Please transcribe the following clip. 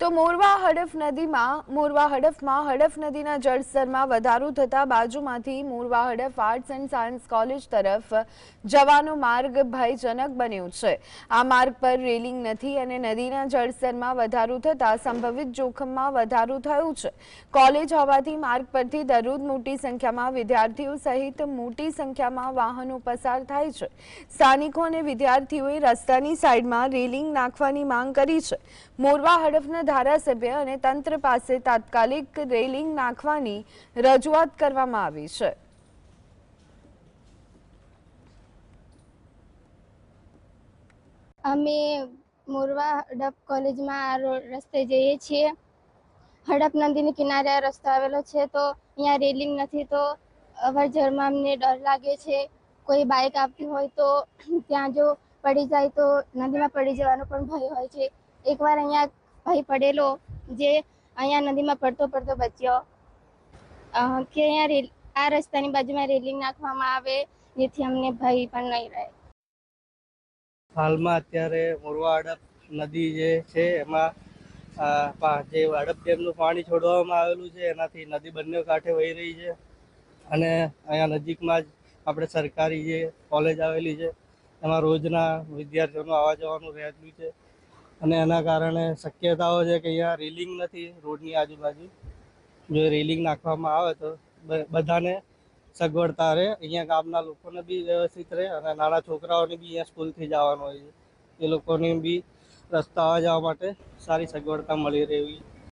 તો મોરવા હડફ નદીમાં, મોરવા હડફમાં, હડફ નદીના જળસ્તરમાં વધારો થતા બાજુમાંથી Morva Hadaf arts and science college તરફ જવાનો માર્ગ ભયજનક બન્યો છે. આ માર્ગ પર રેલિંગ નથી અને નદીના જળસ્તરમાં વધારો થતા સંભવિત જોખમમાં વધારો થયો છે. કોલેજ હોવાથી માર્ગ પરથી દરરોજ મોટી સંખ્યામાં વિદ્યાર્થીઓ સહિત મોટી સંખ્યામાં વાહનો પસાર થાય છે. સ્થાનિકો અને વિદ્યાર્થીઓએ રસ્તાની સાઈડમાં રેલિંગ નાખવાની માંગ કરી છે. મોરવા હડફના ધારાસભ્ય અને તંત્ર પાસે તાત્કાલિક રેલિંગ નાખવાની રજૂઆત કરવામાં આવી છે. અમે મોરવા હડપ કોલેજમાં આ રસ્તે જઈએ છીએ. હડપ નદીની કિનારે આ રસ્તો આવેલો છે તો અહીંયા રેલિંગ નથી તો અવર જવરમાં અમને ડર લાગે છે. કોઈ બાઇક આવતી હોય તો ત્યાં જો પડી જાય તો નદીમાં પડી જવાનો પણ ભય હોય છે. એકવાર અહીંયા ભાઈ પડેલો જે અહીંયા નદીમાં પડતો પડતો બચ્યો. કે અહીંયા આ રસ્તાની બાજુમાં રેલિંગ નાખવામાં આવે જેથી અમને ભય પણ નહીં રહે. હાલમાં અત્યારે મોરવા અડપ નદી જે છે એમાં જે હડપ ડેમનું પાણી છોડવામાં આવેલું છે, એનાથી નદી બંને કાંઠે વહી રહી છે. અને અહીંયા નજીકમાં જ આપણે સરકારી જે કોલેજ આવેલી છે, એમાં રોજના વિદ્યાર્થીઓનું આવવા જવાનું રહેલું છે. અને એના કારણે શક્યતાઓ છે કે અહીંયા રેલિંગ નથી રોડની આજુબાજુ. જો રેલિંગ નાખવામાં આવે તો બધાને સગવડતા રહે અહીંયા ગામના લોકોને બી વ્યવસ્થિત રહે અને નાના છોકરાઓને બી અહીંયા સ્કૂલથી જવાનું હોય છે. એ લોકોને બી રસ્તા આવવા જવા માટે સારી સગવડતા મળી રહેવી.